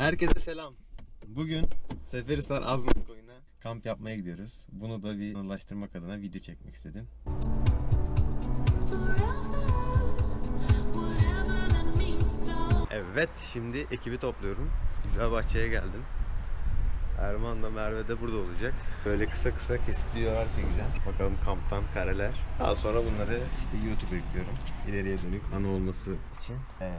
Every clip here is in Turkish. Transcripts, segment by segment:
Herkese selam. Bugün Seferihisar Azmak Koyu'na kamp yapmaya gidiyoruz. Bunu da bir anılaştırmak adına video çekmek istedim. Evet, şimdi ekibi topluyorum. Güzel bahçeye geldim. Erman da Merve de burada olacak. Böyle kısa kısa kesiliyor her şey. Bakalım kamptan kareler. Daha sonra bunları işte YouTube'a yüklüyorum. İleriye dönük anı olması için. Ee,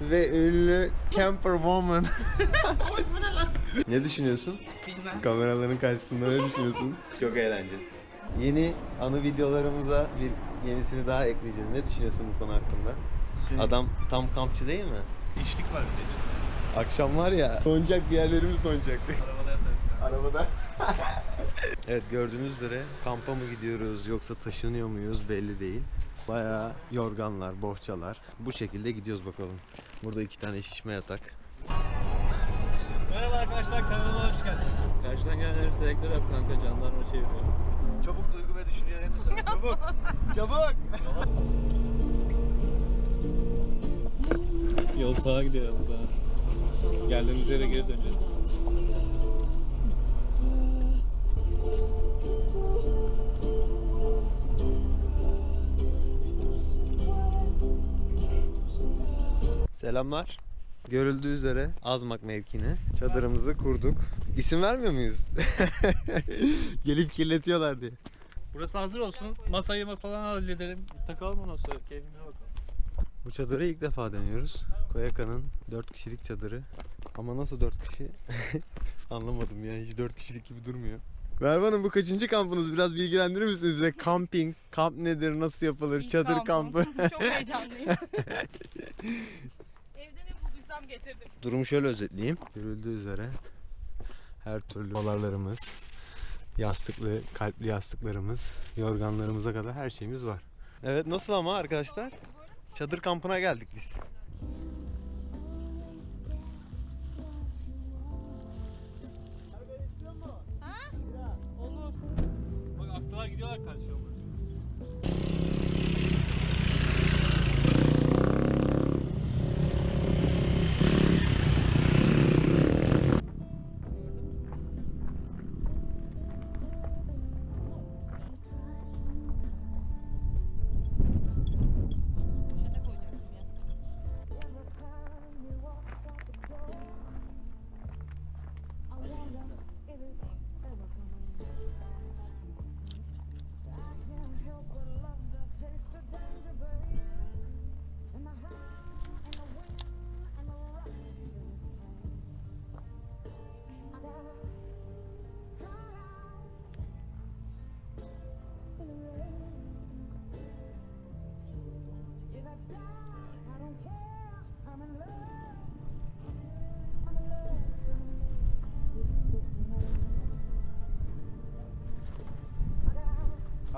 ve ünlü camper woman. ne düşünüyorsun? Bilmem. Kameraların karşısında ne düşünüyorsun? Çok eğleneceğiz. Yeni anı videolarımıza bir yenisini daha ekleyeceğiz. Ne düşünüyorsun bu konu hakkında? Şey, Adam tam kampçı değil mi? İçlik var bir de içinde. Akşam var ya donacak bir yerlerimiz donacak. Arabada yatarız. Arabada. evet gördüğünüz üzere kampa mı gidiyoruz yoksa taşınıyor muyuz belli değil. Bayağı yorganlar, bohçalar. Bu şekilde gidiyoruz bakalım. Burada iki tane şişme yatak. Merhaba arkadaşlar kanalıma hoş geldiniz. Karşıdan gelenleri selektör yap kanka jandarma şey yapıyor. Çabuk duygu ve düşünceleri Çabuk. Çabuk. Yol sağa gidiyor yalnız ha. Geldiğimiz yere geri döneceğiz. Selamlar. Görüldüğü üzere Azmak mevkine çadırımızı kurduk. İsim vermiyor muyuz? Gelip kirletiyorlar diye. Burası hazır olsun. Masayı masadan hallederim. Takalım ondan sonra keyfimize bakalım. Bu çadırı ilk defa deniyoruz. Koyaka'nın 4 kişilik çadırı. Ama nasıl 4 kişi? Anlamadım yani hiç 4 kişilik gibi durmuyor. Merve Hanım bu kaçıncı kampınız? Biraz bilgilendirir misiniz bize? Camping, kamp nedir, nasıl yapılır, İlk çadır kampım. kampı. Çok heyecanlıyım. Durumu şöyle özetleyeyim. Görüldüğü üzere her türlü dolarlarımız, yastıklı, kalpli yastıklarımız, yorganlarımıza kadar her şeyimiz var. Evet nasıl ama arkadaşlar? Çadır kampına geldik biz.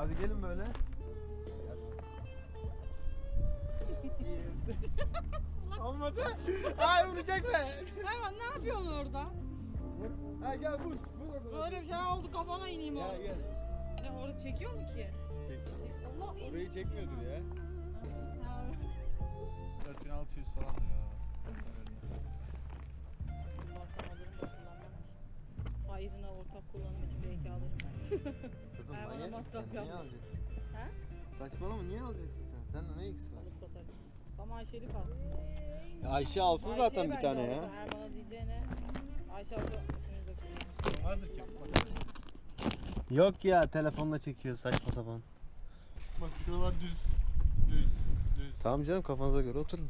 Hadi gelin böyle. Olmadı. Ay vuracaklar. Erman ne yapıyorsun orada? Ha gel vur. Vur orada. Öyle bir şey oldu kafana ineyim Gel orada. gel. Ne orada çekiyor mu ki? Allah Orayı çekmiyordur ya. Ha, 4600 falan ya. Ayrına ortak kullanım için belki alırım ben. Kızım bana manyak mısın? Niye alacaksın? Ha? Saçmalama niye alacaksın sen? Sende ne ilgisi var? Alıp satarım. Tam Ayşe'lik aslında. Ya Ayşe alsın Ayşe'ye zaten bir tane ya. Erman'a diyeceğine Ayşe abla. Vardır ki. Yok ya telefonla çekiyor saçma sapan. Bak şuralar düz. Düz. Düz. Tamam canım kafanıza göre oturun.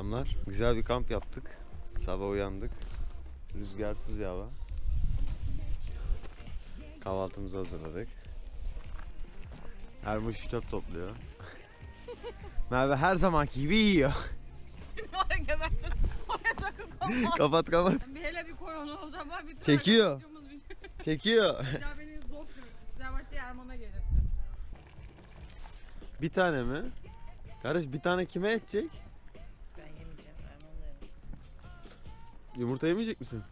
Selamlar. Güzel bir kamp yaptık. Sabah uyandık. Rüzgarsız bir hava. Kahvaltımızı hazırladık. Ermuş çöp topluyor. Merve her zamanki gibi yiyor. Oraya gebertin. Oraya sakın kalma. kapat kapat. bir hele bir koy onu o zaman bütün Çekiyor. bir- Çekiyor. Bir daha beni zor Güzelbahçe'ye Erman'a gelirsin. Bir tane mi? Kardeş bir tane kime edecek? Yumurta yemeyecek misin?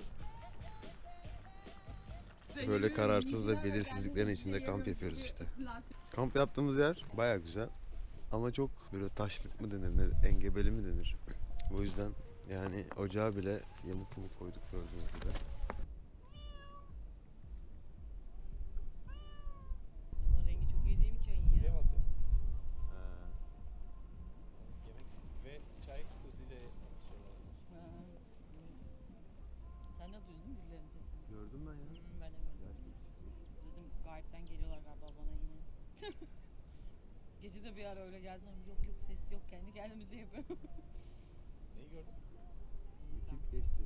Böyle kararsız ve belirsizliklerin içinde kamp yapıyoruz işte. Kamp yaptığımız yer baya güzel. Ama çok böyle taşlık mı denir, ne, engebeli mi denir? O yüzden yani ocağa bile yamuk yumuk koyduk gördüğünüz gibi. Bunun rengi çok iyi değil mi çayın Buraya ya? mı atıyor? Yemek ve çay tuzuyla atışıyorlar. Ha. Sen de duydun mu birilerinin sesini? Gördüm ben ya. Hmm, ben de gördüm. Dedim gayetten geliyorlar galiba bana yine. Gece de bir ara öyle gelsen yok yok ses yok kendi kendimize yapıyorum. Neyi gördün? Tip geçti.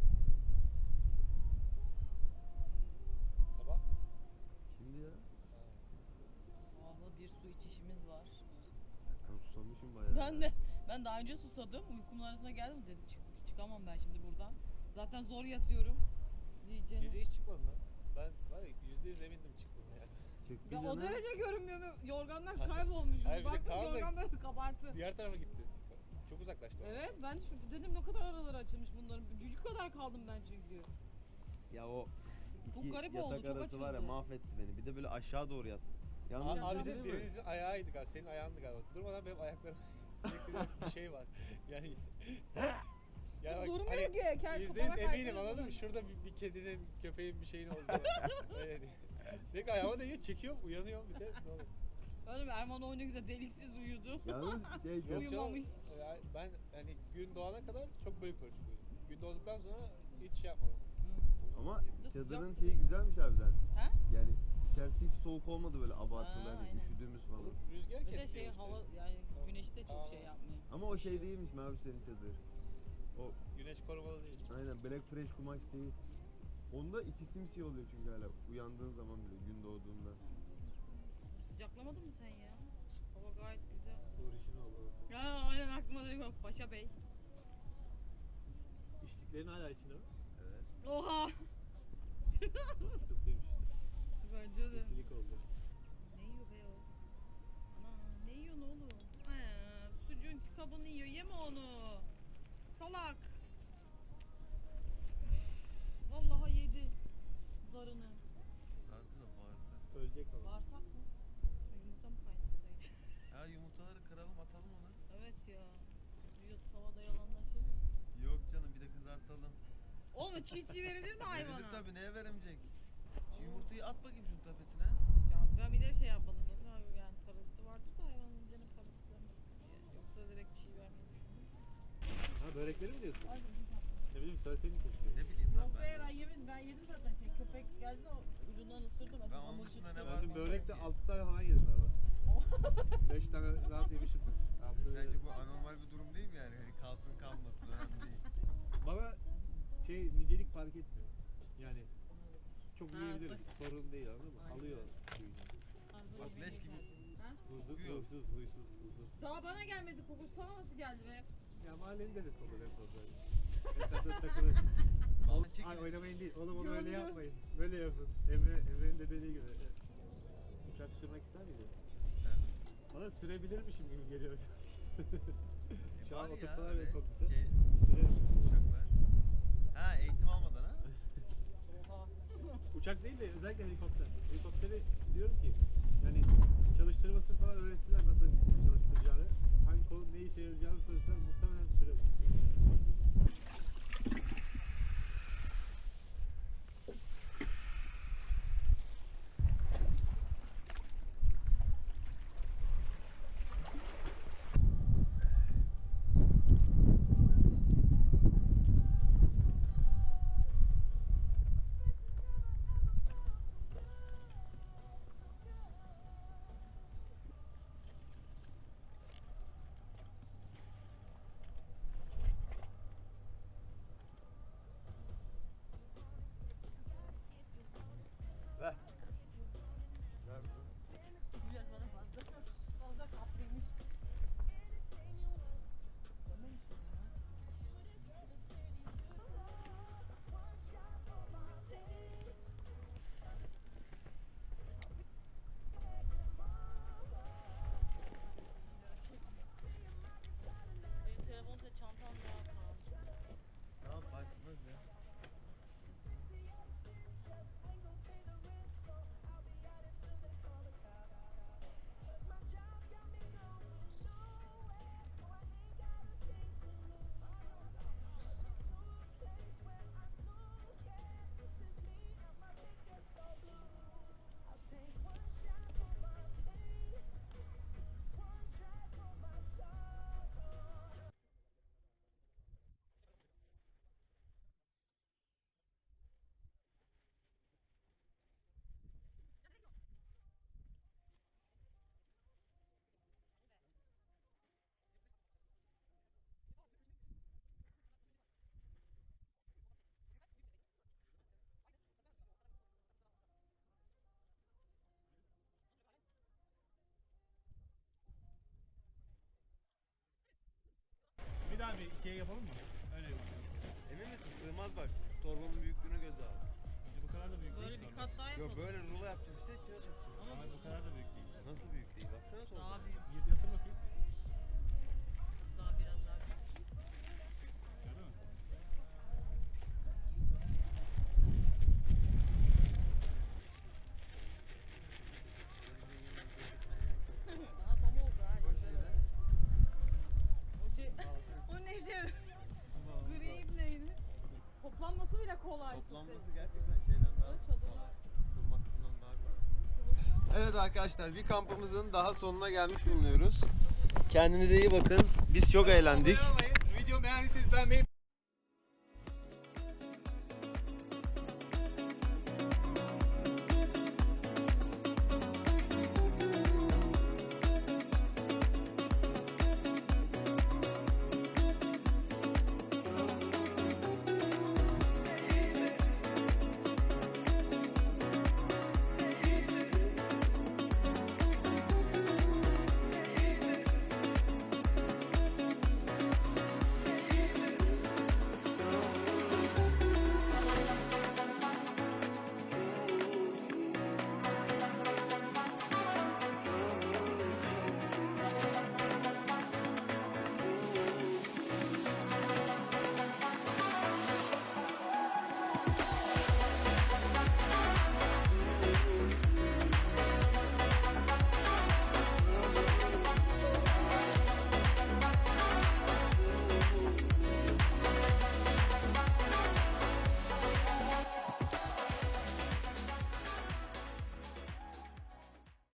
Sabah? Şimdi ya. Valla bir su içişimiz var. Ben susamışım bayağı. Ben de ben daha önce susadım. Uykumun arasına geldim dedim çık, çıkamam ben şimdi buradan. Zaten zor yatıyorum. Diyeceğine. Gece hiç çıkmadın lan. Ben var ya yüzde yüz emindim çıktım Çekti Ya o derece görünmüyor mu? Yorganlar kaybolmuş. Hayır, bir de Baktım Kaan da- yorgan böyle. Diğer tarafa gitti. Çok uzaklaştı. o. Evet ben şu dedim ne kadar araları açılmış bunların. Cücük kadar kaldım ben çünkü. Ya o Çok iki garip yatak oldu, çok arası var ya açıldı. mahvetti beni. Bir de böyle aşağı doğru yattı. Yalnız Abi, Ya, abi de birinizin ayağıydı galiba. Senin ayağındı galiba. Durmadan benim ayaklarım sürekli bir şey var. Yani ya bak, Durmuyor hani ki. Kendi Yüzde yüz eminim anladın mı? Şurada bir, bir kedinin, köpeğin bir şeyin oldu. Öyle değil. Sürekli ayağıma değiyor, çekiyorum, uyanıyorum bir de ne oluyor? Öyle mi? Erman o ne güzel deliksiz uyudu. Yalnız şey Yok çok canım, Uyumamış. ya ben hani gün doğana kadar çok pörçük uyudum. Gün doğduktan sonra hiç şey yapmadım. ama çadırın şeyi güzelmiş harbiden. Ha? Yani içerisi hiç soğuk olmadı böyle abartılı Ha, hani aynen. üşüdüğümüz falan. Rüzgar Bir de kesiyor şey işte. hava yani güneşi de çok Aa. şey yapmıyor. Ama o şey değilmiş Mavi senin çadır. O Güneş korumalı değil. aynen Black Fresh kumaş değil. Onda içi simsiyah oluyor çünkü hala uyandığın zaman bile gün doğduğunda. Sıcaklamadın mı sen ya? Hava gayet güzel. Uğur işin oldu. Ya aynen aklıma da yok. Paşa Bey. İçtiklerin hala içinde mi? Evet. Oha! Sıkıntıymış. Bence de. Kesilik oldu. Ne yiyor be o? Ana ne yiyorsun oğlum? Ha, sucuğun kabını yiyor. Yeme onu. Salak. Vallahi yedi zarını. Sardı da bağırsa. Ölecek ama. Bağırsak mı? Yumurta mı kaynatsaydı? Ya yumurtaları kıralım atalım ona. evet ya. Suyu tavada yalanlar şey mi? Yok canım bir de kızartalım. Oğlum çiğ çiğ verilir mi hayvana? Verilir tabii neye veremeyecek? Şu yumurtayı at bakayım şunun tepesine. Ya ben bir de şey yapmadım. Dedim abi yani paraziti vardır da hayvanın canı parazitlenmesin diye. Yoksa direkt çiğ vermeyi düşündüm. Ha börekleri mi diyorsun? Ne bileyim söyleseydin keşke. Ne bileyim lan Yok be ben. ben yemedim. Ben yedim zaten şey. Köpek geldi o ucundan ısırdı. Ben onun dışında ne var? Ben dün börekte 6 tane falan yedim galiba. 5 tane rahat yemişimdir. Altı- Sence bu anormal bir durum değil mi yani? Hani kalsın kalmasın önemli değil. Bana şey nicelik fark etmiyor. Yani çok yiyebilirim. Sorun değil anladın mı? Alıyor suyunu. Bak leş gibi. Huysuz, huysuz, huysuz. Daha bana gelmedi kokusu sana nasıl geldi be? Ya mahallenin dedesi olur en fazla. Etrafta takılır. Ay oynamayın değil. Oğlum onu öyle yapmayın. Böyle yapın. Emre, Emre'nin de dediği gibi. Uçak sürmek ister miydin? İsterdim. Bana sürebilirmişim gibi geliyor. Şu an otursalar bile kokpite. Şey, Sürerim. uçaklar. Ha eğitim almadan ha? Uçak değil de özellikle helikopter. Helikopteri diyorum ki yani çalıştırmasını falan öğretsinler nasıl çalıştıracağını. Hangi konu ne işe yarayacağını söylesinler muhtemelen sürer. yapalım mı? Öyle yapalım. Emin misin? Sığmaz bak. Torbanın büyüklüğüne göz abi. E bu kadar da büyük Böyle değil. bir kat daha Yok böyle rulo yapacağız işte içine çakacağız. Ama bu kadar da büyük değil. Nasıl büyük değil? Baksana sonra. Daha büyük. Kolay. Toplanması gerçekten şeyden daha Çadırlar. kurmaktan daha kolay. Evet arkadaşlar bir kampımızın daha sonuna gelmiş bulunuyoruz. Kendinize iyi bakın. Biz çok eğlendik. Video beğendiyseniz beğenmeyi